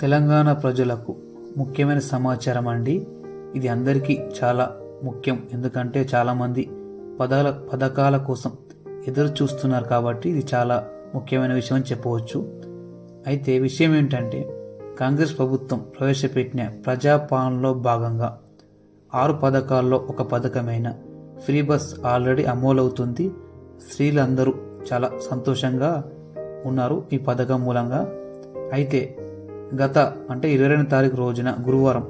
తెలంగాణ ప్రజలకు ముఖ్యమైన సమాచారం అండి. ఇది అందరికీ చాలా ముఖ్యం. ఎందుకంటే చాలామంది పదాల పథకాల కోసం ఎదురు చూస్తున్నారు కాబట్టి ఇది చాలా ముఖ్యమైన విషయం అని చెప్పవచ్చు. అయితే విషయం ఏంటంటే కాంగ్రెస్ ప్రభుత్వం ప్రవేశపెట్టిన ప్రజాపాలనలో భాగంగా ఆరు పథకాల్లో ఒక పథకమైన ఫ్రీ బస్ ఆల్రెడీ అమలవుతుంది. స్త్రీలందరూ చాలా సంతోషంగా ఉన్నారు ఈ పథకం మూలంగా. అయితే గత అంటే ఇరవై రెండు తారీఖు రోజున గురువారం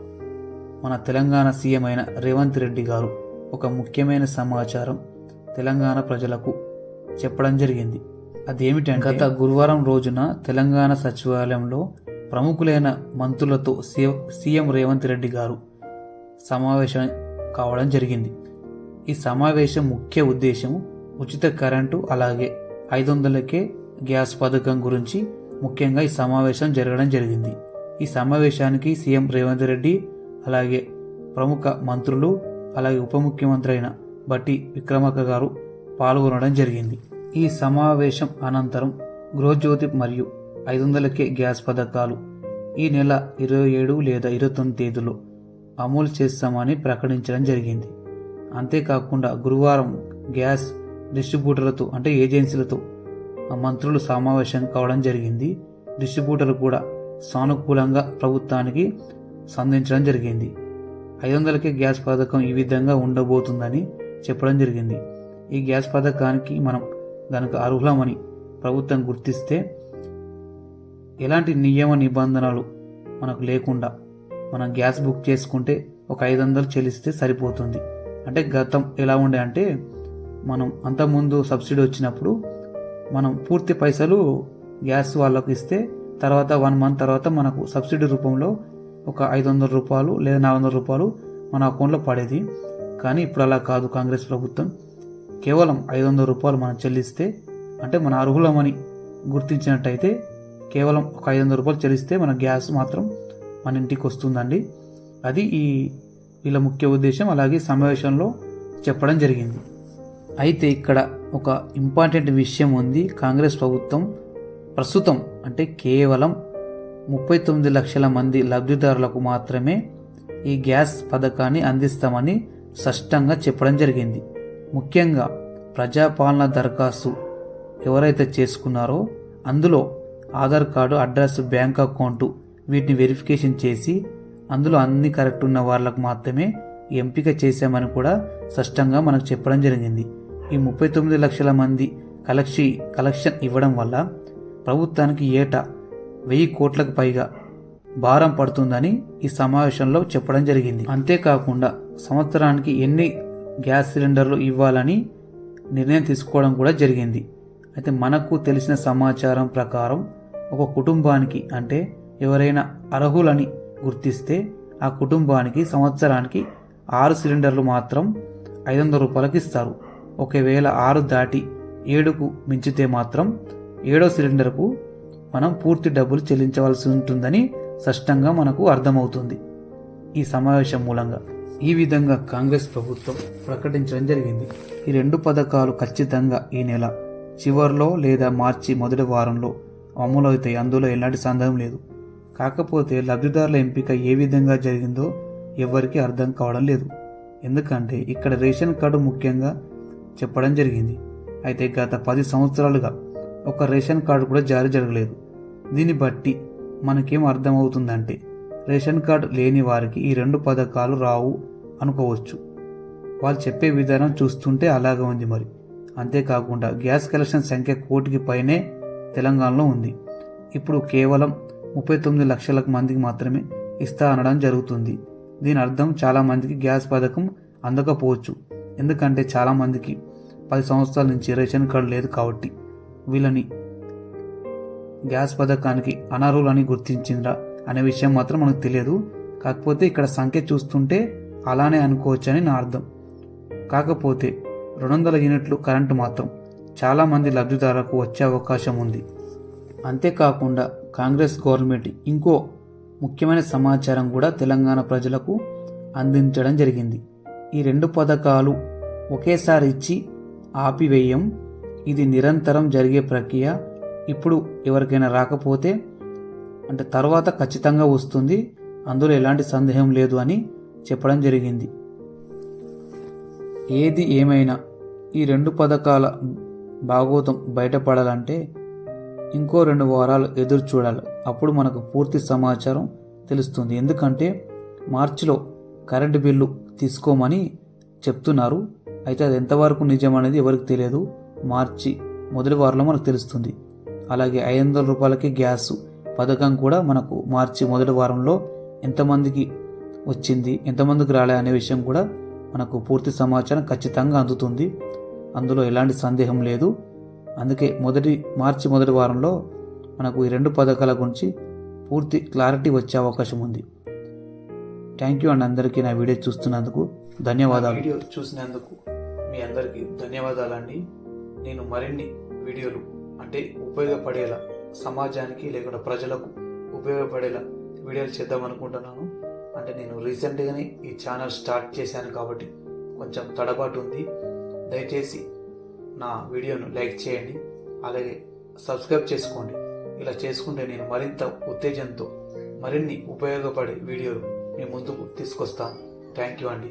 మన తెలంగాణ సీఎం అయిన రేవంత్ రెడ్డి గారు ఒక ముఖ్యమైన సమాచారం తెలంగాణ ప్రజలకు చెప్పడం జరిగింది. అదేమిటంటే గత గురువారం రోజున తెలంగాణ సచివాలయంలో ప్రముఖులైన మంత్రులతో సీఎం సీఎం రేవంత్ రెడ్డి గారు సమావేశం కావడం జరిగింది. ఈ సమావేశం ముఖ్య ఉద్దేశం ఉచిత కరెంటు అలాగే ఐదు వందలకే గ్యాస్ పథకం గురించి ముఖ్యంగా ఈ సమావేశం జరగడం జరిగింది. ఈ సమావేశానికి సీఎం రేవంత్ రెడ్డి అలాగే ప్రముఖ మంత్రులు అలాగే ఉప ముఖ్యమంత్రి అయిన బట్టి విక్రమక గారు పాల్గొనడం జరిగింది. ఈ సమావేశం అనంతరం గృహజ్యోతి మరియు ఐదు వందలకే గ్యాస్ పథకాలు ఈ నెల ఇరవై ఏడు లేదా ఇరవై తొమ్మిది తేదీలో అమలు చేస్తామని ప్రకటించడం జరిగింది. అంతేకాకుండా గురువారం గ్యాస్ డిస్ట్రిబ్యూటర్లతో అంటే ఏజెన్సీలతో మంత్రులు సమావేశం కావడం జరిగింది. డిస్ట్రిబ్యూటర్లు కూడా సానుకూలంగా ప్రభుత్వానికి సంధించడం జరిగింది. ఐదు వందలకే గ్యాస్ పథకం ఈ విధంగా ఉండబోతుందని చెప్పడం జరిగింది. ఈ గ్యాస్ పథకానికి మనం గనక అర్హులమని ప్రభుత్వం గుర్తిస్తే ఎలాంటి నియమ నిబంధనలు మనకు లేకుండా మనం గ్యాస్ బుక్ చేసుకుంటే ఒక ఐదు వందలు చెల్లిస్తే సరిపోతుంది. అంటే గతం ఎలా ఉండే అంటే మనం అంతకుముందు సబ్సిడీ వచ్చినప్పుడు మనం పూర్తి పైసలు గ్యాస్ వాళ్ళకు ఇస్తే తర్వాత వన్ మంత్ తర్వాత మనకు సబ్సిడీ రూపంలో ఒక ఐదు వందల రూపాయలు లేదా నాలుగు వందల రూపాయలు మన అకౌంట్లో పడేది. కానీ ఇప్పుడు అలా కాదు కాంగ్రెస్ ప్రభుత్వం. కేవలం ఐదు వందల రూపాయలు మనం చెల్లిస్తే అంటే మన అర్హులమని గుర్తించినట్టయితే కేవలం ఒక ఐదు వందల రూపాయలు చెల్లిస్తే మన గ్యాస్ మాత్రం మన ఇంటికి వస్తుందండి. అది ఈ వీళ్ళ ముఖ్య ఉద్దేశం అలాగే సమావేశంలో చెప్పడం జరిగింది. అయితే ఇక్కడ ఒక ఇంపార్టెంట్ విషయం ఉంది. కాంగ్రెస్ ప్రభుత్వం ప్రస్తుతం అంటే కేవలం ముప్పై తొమ్మిది లక్షల మంది లబ్ధిదారులకు మాత్రమే ఈ గ్యాస్ పథకాన్ని అందిస్తామని స్పష్టంగా చెప్పడం జరిగింది. ముఖ్యంగా ప్రజాపాలన దరఖాస్తు ఎవరైతే చేసుకున్నారో అందులో Aadhaar card address bank account వీటిని వెరిఫికేషన్ చేసి అందులో అన్ని కరెక్ట్ ఉన్న వాళ్ళకు మాత్రమే ఎంపిక చేశామని కూడా స్పష్టంగా మనకు చెప్పడం జరిగింది. ఈ ముప్పై తొమ్మిది లక్షల మంది కలెక్షి కలెక్షన్ ఇవ్వడం వల్ల ప్రభుత్వానికి ఏటా వెయ్యి కోట్లకు పైగా భారం పడుతుందని ఈ సమావేశంలో చెప్పడం జరిగింది. అంతేకాకుండా సంవత్సరానికి ఎన్ని గ్యాస్ సిలిండర్లు ఇవ్వాలని నిర్ణయం తీసుకోవడం కూడా జరిగింది. అయితే మనకు తెలిసిన సమాచారం ప్రకారం ఒక కుటుంబానికి అంటే ఎవరైనా అర్హులని గుర్తిస్తే ఆ కుటుంబానికి సంవత్సరానికి ఆరు సిలిండర్లు మాత్రం ఐదు వందల రూపాయలకి ఇస్తారు. ఒకవేళ ఆరు దాటి ఏడుకు మించితే మాత్రం ఏడో సిలిండర్కు మనం పూర్తి డబ్బులు చెల్లించవలసి ఉంటుందని స్పష్టంగా మనకు అర్థమవుతుంది. ఈ సమావేశం మూలంగా ఈ విధంగా కాంగ్రెస్ ప్రభుత్వం ప్రకటించడం జరిగింది. ఈ రెండు పథకాలు ఖచ్చితంగా ఈ నెల చివరిలో లేదా మార్చి మొదటి వారంలో అమలవుతాయి. అందులో ఎలాంటి సందేహం లేదు. కాకపోతే లబ్ధిదారుల ఎంపిక ఏ విధంగా జరిగిందో ఎవరికీ అర్థం కావడం లేదు. ఎందుకంటే ఇక్కడ రేషన్ కార్డు ముఖ్యంగా చెప్పడం జరిగింది. అయితే గత పది సంవత్సరాలుగా ఒక రేషన్ కార్డు కూడా జారీ జరగలేదు. దీన్ని బట్టి మనకేం అర్థమవుతుందంటే రేషన్ కార్డు లేని వారికి ఈ రెండు పథకాలు రావు అనుకోవచ్చు. వాళ్ళు చెప్పే విధానం చూస్తుంటే అలాగే ఉంది మరి. అంతేకాకుండా గ్యాస్ కలెక్షన్ సంఖ్య కోటికి పైనే తెలంగాణలో ఉంది. ఇప్పుడు కేవలం ముప్పై తొమ్మిది లక్షల మందికి మాత్రమే ఇస్తా అనడం జరుగుతుంది. దీని అర్థం చాలామందికి గ్యాస్ పథకం అందకపోవచ్చు. ఎందుకంటే చాలామందికి పది సంవత్సరాల నుంచి రేషన్ కార్డు లేదు కాబట్టి వీళ్ళని గ్యాస్ పథకానికి అనర్హులని గుర్తించిందా అనే విషయం మాత్రం మనకు తెలియదు. కాకపోతే ఇక్కడ సంఖ్య చూస్తుంటే అలానే అనుకోవచ్చని నా అర్థం. కాకపోతే రెండు వందల యూనిట్లు కరెంటు మాత్రం చాలామంది లబ్ధిదారులకు వచ్చే అవకాశం ఉంది. అంతేకాకుండా కాంగ్రెస్ గవర్నమెంట్ ఇంకో ముఖ్యమైన సమాచారం కూడా తెలంగాణ ప్రజలకు అందించడం జరిగింది. ఈ రెండు పథకాలు ఒకేసారి ఇచ్చి ఆపివేయం. ఇది నిరంతరం జరిగే ప్రక్రియ. ఇప్పుడు ఎవరికైనా రాకపోతే అంటే తర్వాత ఖచ్చితంగా వస్తుంది. అందులో ఎలాంటి సందేహం లేదు అని చెప్పడం జరిగింది. ఏది ఏమైనా ఈ రెండు పథకాల భాగోతం బయటపడాలంటే ఇంకో రెండు వారాలు ఎదురు చూడాలి. అప్పుడు మనకు పూర్తి సమాచారం తెలుస్తుంది. ఎందుకంటే మార్చిలో కరెంటు బిల్లు తీసుకోమని చెప్తున్నారు. అయితే అది ఎంతవరకు నిజం అనేది ఎవరికి తెలియదు. మార్చి మొదటి వారంలో మనకు తెలుస్తుంది. అలాగే ఐదు వందల రూపాయలకి గ్యాస్ పథకం కూడా మనకు మార్చి మొదటి వారంలో ఎంతమందికి వచ్చింది ఎంతమందికి రాలే అనే విషయం కూడా మనకు పూర్తి సమాచారం ఖచ్చితంగా అందుతుంది. అందులో ఎలాంటి సందేహం లేదు. అందుకే మొదటి మార్చి మొదటి వారంలో మనకు ఈ రెండు పథకాల గురించి పూర్తి క్లారిటీ వచ్చే అవకాశం ఉంది. థ్యాంక్ యూ అండ్ అందరికీ నా వీడియో చూస్తున్నందుకు ధన్యవాదాలు. వీడియో చూసినందుకు మీ అందరికీ ధన్యవాదాలండి. నేను మరిన్ని వీడియోలు అంటే ఉపయోగపడేలా సమాజానికి లేకుండా ప్రజలకు ఉపయోగపడేలా వీడియోలు చేద్దాం అనుకుంటున్నాను. అంటే నేను రీసెంట్గానే ఈ ఛానల్ స్టార్ట్ చేశాను కాబట్టి కొంచెం తడబాటు ఉంది. దయచేసి నా వీడియోను లైక్ చేయండి. అలాగే సబ్స్క్రైబ్ చేసుకోండి. ఇలా చేసుకుంటే నేను మరింత ఉత్తేజంతో మరిన్ని ఉపయోగపడే వీడియోలు మీ ముందుకు తీసుకొస్తాను. థ్యాంక్ యూ అండి.